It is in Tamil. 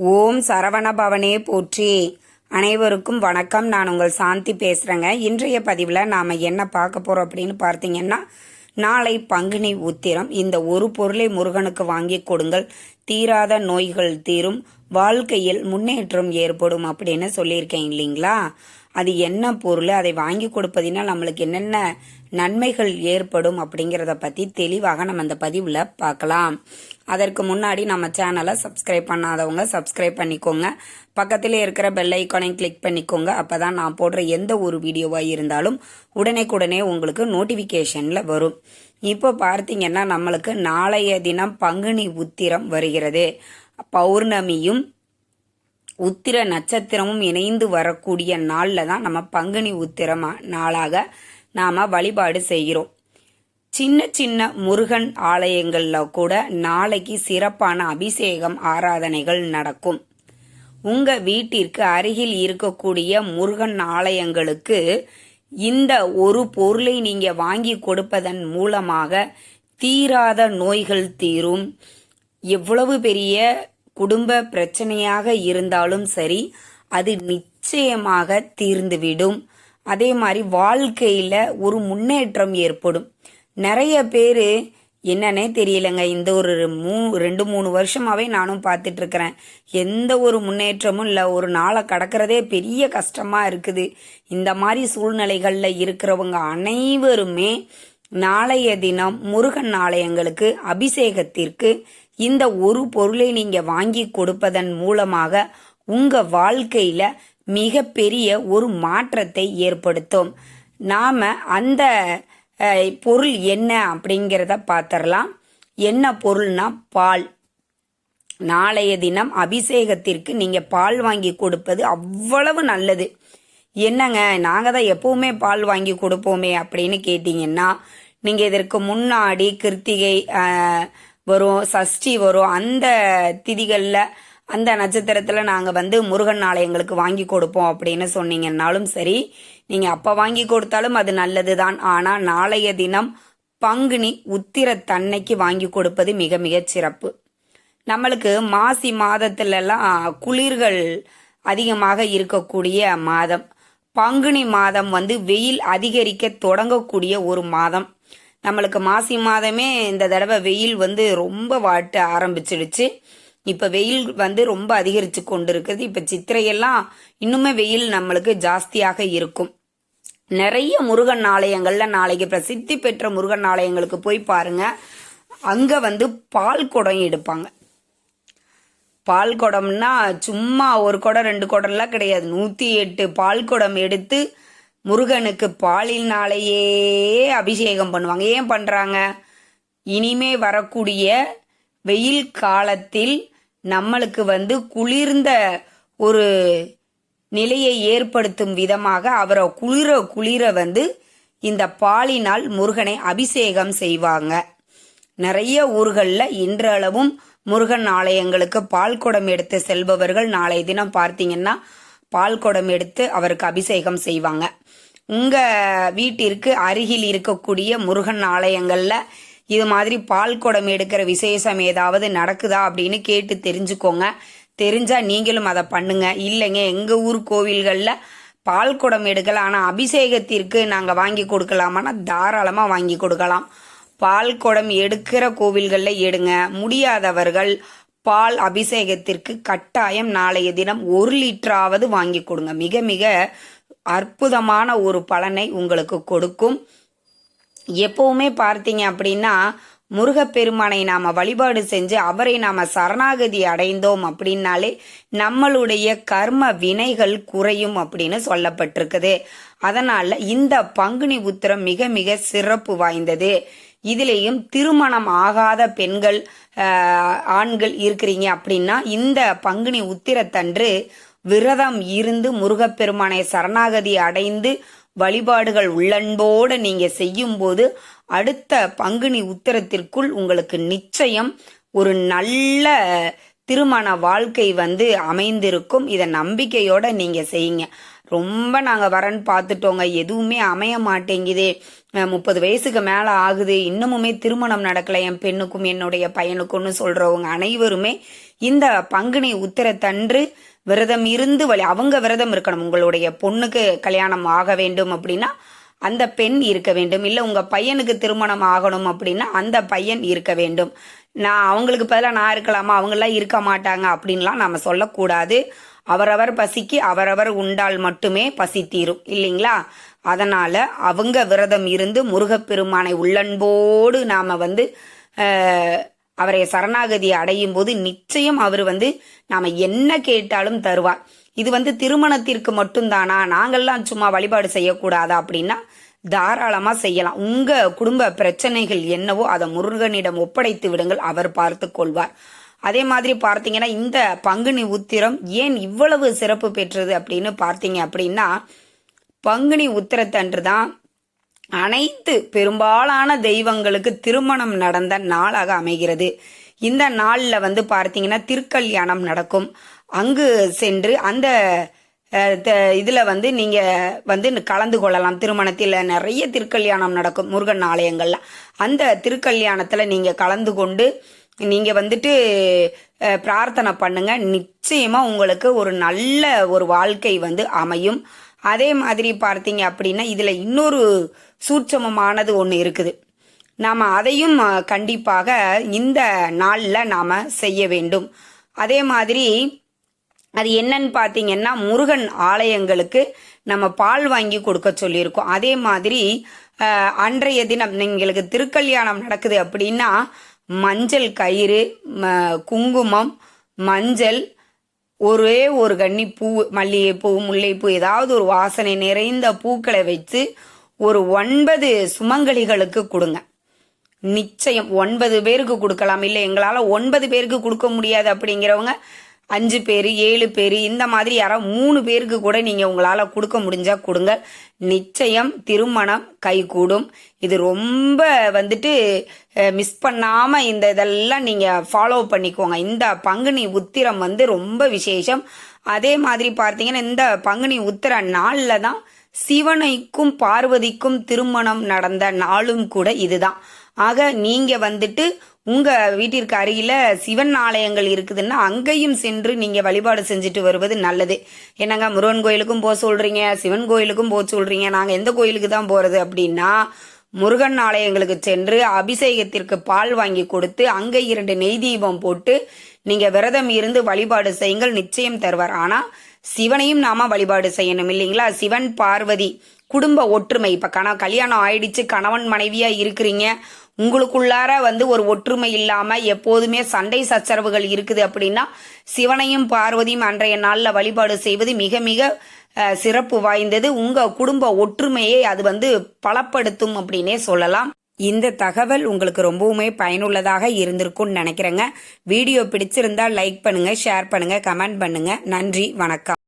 ஓம் சரவண பவனே போற்றி. அனைவருக்கும் வணக்கம். நான் உங்கள் சாந்தி பேசுகிறேங்க இன்றைய பதிவில் நாம் என்ன பார்க்க போகிறோம் அப்படின்னு பார்த்தீங்கன்னா நாளை பங்குனி உத்திரம். இந்த ஒரு பொருளை முருகனுக்கு வாங்கி கொடுங்கள். தீராத நோய்கள் தீரும். வாழ்க்கையில் முன்னேற்றம் ஏற்படும் அப்படின்னு சொல்லியிருக்கேன் இல்லைங்களா? அது என்ன பொருள் அதை வாங்கி கொடுப்பதினால் நம்மளுக்கு என்னென்ன நன்மைகள் ஏற்படும் அப்படிங்கிறத பற்றி தெளிவாக நம்ம இந்த பதிவில் பார்க்கலாம். அதற்கு முன்னாடி நம்ம சேனலை சப்ஸ்கிரைப் பண்ணாதவங்க சப்ஸ்கிரைப் பண்ணிக்கோங்க. பக்கத்தில் இருக்கிற பெல் ஐக்கானையும் கிளிக் பண்ணிக்கோங்க. அப்போ தான் நான் போடுற எந்த ஒரு வீடியோவாக இருந்தாலும் உடனேக்குடனே உங்களுக்கு நோட்டிஃபிகேஷனில் வரும். இப்போ பார்த்தீங்கன்னா நம்மளுக்கு நாளைய தினம் பங்குனி உத்திரம் வருகிறது. பௌர்ணமியும் உத்திர நட்சத்திரமும் இணைந்து வரக்கூடிய நாளில் தான் நம்ம பங்குனி உத்திரமா நாளாக நாம் வழிபாடு செய்கிறோம். சின்ன சின்ன முருகன் ஆலயங்களில் கூட நாளைக்கு சிறப்பான அபிஷேகம் ஆராதனைகள் நடக்கும். உங்க வீட்டிற்கு அருகில் இருக்கக்கூடிய முருகன் ஆலயங்களுக்கு இந்த ஒரு பொருளை நீங்க வாங்கி கொடுப்பதன் மூலமாக தீராத நோய்கள் தீரும். எவ்வளவு பெரிய குடும்ப பிரச்சனையாக இருந்தாலும் சரி அது நிச்சயமாக தீர்ந்துவிடும். அதே மாதிரி வாழ்க்கையில ஒரு முன்னேற்றம் ஏற்படும். நிறைய பேர் என்னன்னே தெரியலங்க. இந்த ஒரு மூ ரெண்டு மூணு வருஷமாவே நானும் பார்த்துட்டு இருக்கிறேன் எந்த ஒரு முன்னேற்றமும் இல்லை. ஒரு நாளை கடக்கிறதே பெரிய கஷ்டமா இருக்குது. இந்த மாதிரி சூழ்நிலைகளில் இருக்கிறவங்க அனைவருமே நாளைய தினம் முருகன் ஆலயங்களுக்கு அபிஷேகத்திற்கு இந்த ஒரு பொருளை நீங்க வாங்கி கொடுப்பதன் மூலமாக உங்க வாழ்க்கையில மிகப்பெரிய ஒரு மாற்றத்தை ஏற்படுத்தும். நாம அந்த பொருள் என்ன அப்படிங்கிறத பார்த்துடலாம் என்ன பொருள்னா பால். நாளைய தினம் அபிஷேகத்திற்கு நீங்க பால் வாங்கி கொடுப்பது அவ்வளவு நல்லது. என்னங்க நாங்கள் தான் எப்பவுமே பால் வாங்கி கொடுப்போமே அப்படின்னு கேட்டிங்கன்னா நீங்கள் இதற்கு முன்னாடி கிருத்திகை வரும் சஷ்டி வரும் அந்த திதிகளில் அந்த நட்சத்திரத்தில் நாங்கள் வந்து முருகன் ஆலயங்களுக்கு வாங்கி கொடுப்போம் அப்படின்னு சொன்னீங்கன்னாலும் சரி நீங்கள் அப்போ வாங்கி கொடுத்தாலும் அது நல்லது தான் ஆனால் நாளைய தினம் பங்குனி உத்திர தன்னைக்கு வாங்கி கொடுப்பது மிக மிக சிறப்பு. நம்மளுக்கு மாசி மாதத்துலலாம் குளிர்கள் அதிகமாக இருக்கக்கூடிய மாதம். பங்குனி மாதம் வந்து வெயில் அதிகரிக்க தொடங்கக்கூடிய ஒரு மாதம். நம்மளுக்கு மாசி மாதமே இந்த தடவை வெயில் வந்து ரொம்ப வாட்ட ஆரம்பிச்சிடுச்சு. இப்போ வெயில் வந்து ரொம்ப அதிகரித்து கொண்டு இருக்குது இப்போ சித்திரையெல்லாம் இன்னுமே வெயில் நம்மளுக்கு ஜாஸ்தியாக இருக்கும். நிறைய முருகன் ஆலயங்கள்ல நாளைக்கு பிரசித்தி பெற்ற முருகன் ஆலயங்களுக்கு போய் பாருங்க. அங்க வந்து பால் குடம் எடுப்பாங்க. பால் குடம்னா சும்மா ஒரு குடம் ரெண்டு குடம்லாம் கிடையாது. நூத்தி எட்டு பால் குடம் எடுத்து முருகனுக்கு பாலினாலேயே அபிஷேகம் பண்ணுவாங்க. ஏன் பண்ணுறாங்க இனிமே வரக்கூடிய வெயில் காலத்தில் நம்மளுக்கு வந்து குளிர்ந்த ஒரு நிலையை ஏற்படுத்தும் விதமாக அவரை குளிர குளிர வந்து இந்த பாலினால் முருகனை அபிஷேகம் செய்வாங்க. நிறைய ஊர்களில் இன்றளவும் முருகன் ஆலயங்களுக்கு பால் குடம் எடுத்து செல்பவர்கள் நாளை தினம் பார்த்தீங்கன்னா பால் குடம் எடுத்து அவருக்கு அபிஷேகம் செய்வாங்க. உங்க வீட்டிற்கு அருகில் இருக்கக்கூடிய முருகன் ஆலயங்கள்ல இது மாதிரி பால் குடம் எடுக்கிற விசேஷம் ஏதாவது நடக்குதா அப்படின்னு கேட்டு தெரிஞ்சுக்கோங்க. தெரிஞ்சா நீங்களும் அதை பண்ணுங்க. இல்லைங்க எங்க ஊர் கோவில்கள்ல பால் குடம் எடுக்கல. ஆனா அபிஷேகத்திற்கு நாங்க வாங்கி கொடுக்கலாமான்னா தாராளமா வாங்கி கொடுக்கலாம். பால் குடம் எடுக்கிற கோவில்கள்ல எடுங்க. முடியாதவர்கள் பால் அபிஷேகத்திற்கு கட்டாயம் நாளைய தினம் ஒரு லிட்டராவது வாங்கி கொடுங்க. மிக மிக அற்புதமான ஒரு பலனை உங்களுக்கு கொடுக்கும். எப்பவுமே பார்த்தீங்க அப்படின்னா முருகப்பெருமானை நாம் வழிபாடு செஞ்சு அவரை நாம் சரணாகதி அடைந்தோம் அப்படின்னாலே நம்மளுடைய கர்ம வினைகள் குறையும் அப்படின்னு சொல்லப்பட்டிருக்குது. அதனால இந்த பங்குனி உத்திரம் மிக மிக சிறப்பு வாய்ந்தது. இதுலேயும் திருமணம் ஆகாத பெண்கள் ஆண்கள் இருக்கிறீங்க அப்படின்னா இந்த பங்குனி உத்திரத்தன்று விரதம் இருந்து முருகப்பெருமானை சரணாகதி அடைந்து வழிபாடுகள் உள்ளன்போடு நீங்க செய்யும்போது அடுத்த பங்குனி உத்தரத்திற்குள் உங்களுக்கு நிச்சயம் ஒரு நல்ல திருமண வாழ்க்கை வந்து அமைந்திருக்கும். இதை நம்பிக்கையோட நீங்க செய்யுங்க. ரொம்ப நாங்க வரன் பார்த்துட்டோங்க. எதுவுமே அமைய மாட்டேங்குதே. முப்பது வயசுக்கு மேல ஆகுது. இன்னமுமே திருமணம் நடக்கல. என் பெண்ணுக்கும் என்னுடைய பையனுக்கும்னு சொல்றவங்க அனைவருமே இந்த பங்குனி உத்திரத்தன்று விரதம் இருந்து வழி அவங்க விரதம் இருக்கணும். உங்களுடைய பொண்ணுக்கு கல்யாணம் ஆக வேண்டும் அப்படின்னா அந்த பெண் இருக்க வேண்டும். இல்லை உங்க பையனுக்கு திருமணம் ஆகணும் அப்படின்னா அந்த பையன் இருக்க வேண்டும். நான் அவங்களுக்கு பதிலாக நான் இருக்கலாமா? அவங்களாம் இருக்க மாட்டாங்க அப்படின்லாம் நம்ம சொல்லக்கூடாது. அவரவர் பசிக்கு அவரவர் உண்டால் மட்டுமே பசி தீரும். இல்லைங்களா? அதனால அவங்க விரதம் இருந்து முருகப்பெருமானை உள்ளன்போடு நாம வந்து அவரை சரணாகதி அடையும் போது நிச்சயம் அவர் வந்து நாம என்ன கேட்டாலும் தருவார். இது வந்து திருமணத்திற்கு மட்டும்தானா? நாங்கள்லாம் சும்மா வழிபாடு செய்யக்கூடாதா அப்படின்னா தாராளமா செய்யலாம். உங்க குடும்ப பிரச்சனைகள் என்னவோ அதை முருகனிடம் ஒப்படைத்து விடுங்கள் அவர் பார்த்து கொள்வார். அதே மாதிரி பார்த்தீங்கன்னா இந்த பங்குனி உத்திரம் ஏன் இவ்வளவு சிறப்பு பெற்றது அப்படின்னு பார்த்தீங்க அப்படின்னா பங்குனி உத்திரத்தன்று தான் அனைத்து பெரும்பாலான தெய்வங்களுக்கு திருமணம் நடந்த நாளாக அமைகிறது. இந்த நாளில் வந்து பார்த்தீங்கன்னா திருக்கல்யாணம் நடக்கும். அங்கு சென்று அந்த இதில் த- வந்து நீங்கள் வந்து கலந்து கொள்ளலாம். திருமணத்தில் நிறைய திருக்கல்யாணம் நடக்கும் முருகன் ஆலயங்களில். அந்த திருக்கல்யாணத்தில் நீங்கள் கலந்து கொண்டு நீங்கள் வந்துட்டு பிரார்த்தனை பண்ணுங்க. நிச்சயமாக உங்களுக்கு ஒரு நல்ல ஒரு வாழ்க்கை வந்து அமையும். அதே மாதிரி பார்த்தீங்க அப்படின்னா இதில் இன்னொரு சூட்சமமானது ஒன்று இருக்குது. நாம் அதையும் கண்டிப்பாக இந்த நாளில் நாம் செய்ய வேண்டும். அதே மாதிரி அது என்னன்னு பார்த்தீங்கன்னா முருகன் ஆலயங்களுக்கு நம்ம பால் வாங்கி கொடுக்க சொல்லியிருக்கோம். அதே மாதிரி அன்றைய தினம் எங்களுக்கு திருக்கல்யாணம் நடக்குது அப்படின்னா மஞ்சள் கயிறு ம- குங்குமம் மஞ்சள் ஒரே ஒரு கன்னி பூ மல்லிகைப்பூ முல்லைப்பூ ஏதாவது ஒரு வாசனை நிறைந்த பூக்களை வச்சு ஒரு ஒன்பது சுமங்கலிகளுக்கு கொடுங்க. நிச்சயம் ஒன்பது பேருக்கு கொடுக்கலாம். இல்லை எங்களால் ஒன்பது பேருக்கு கொடுக்க முடியாது அப்படிங்கிறவங்க அஞ்சு பேர் ஏழு பேர் இந்த மாதிரி யாரோ மூணு பேருக்கு கூட நீங்கள் உங்களால் கொடுக்க முடிஞ்சால் கொடுங்க. நிச்சயம் திருமணம் கைகூடும். இது ரொம்ப வந்துட்டு மிஸ் பண்ணாமல் இந்த இதெல்லாம் நீங்கள் ஃபாலோ பண்ணிக்கோங்க. இந்த பங்குனி உத்திரம் வந்து ரொம்ப விசேஷம். அதே மாதிரி பார்த்தீங்கன்னா இந்த பங்குனி உத்திர நாளில் தான் சிவனைக்கும் பார்வதிக்கும் திருமணம் நடந்த நாளும் கூட இதுதான். ஆக நீங்கள் வந்துட்டு உங்க வீட்டிற்கு அருகில சிவன் ஆலயங்கள் இருக்குதுன்னா அங்கேயும் சென்று நீங்க வழிபாடு செஞ்சுட்டு வருவது நல்லது. என்னங்க முருகன் கோயிலுக்கும் போக சொல்றீங்க சிவன் கோயிலுக்கும் போக சொல்றீங்க நாங்க எந்த கோயிலுக்கு தான் போறது அப்படின்னா முருகன் ஆலயங்களுக்கு சென்று அபிஷேகத்திற்கு பால் வாங்கி கொடுத்து அங்கே இரண்டு நெய் தீபம் போட்டு நீங்க விரதம் இருந்து வழிபாடு செய்யுங்கள் நிச்சயம் தருவார். ஆனா சிவனையும் நாம வழிபாடு செய்யணும் இல்லைங்களா? சிவன் பார்வதி குடும்ப ஒற்றுமை. இப்ப கண கல்யாணம் ஆயிடுச்சு கணவன் மனைவியா இருக்கிறீங்க உங்களுக்குள்ளார வந்து ஒரு ஒற்றுமை இல்லாம எப்போதுமே சண்டை சச்சரவுகள் இருக்குது அப்படின்னா சிவனையும் பார்வதியும் அன்றைய நாளில் வழிபாடு செய்வது மிக மிக சிறப்பு வாய்ந்தது. உங்க குடும்ப ஒற்றுமையை அது வந்து பலப்படுத்தும் அப்படின்னே சொல்லலாம். இந்த தகவல் உங்களுக்கு ரொம்பவுமே பயனுள்ளதாக இருந்திருக்கும்னு நினைக்கிறேங்க. வீடியோ பிடிச்சிருந்தா லைக் பண்ணுங்க ஷேர் பண்ணுங்க கமெண்ட் பண்ணுங்க. நன்றி வணக்கம்.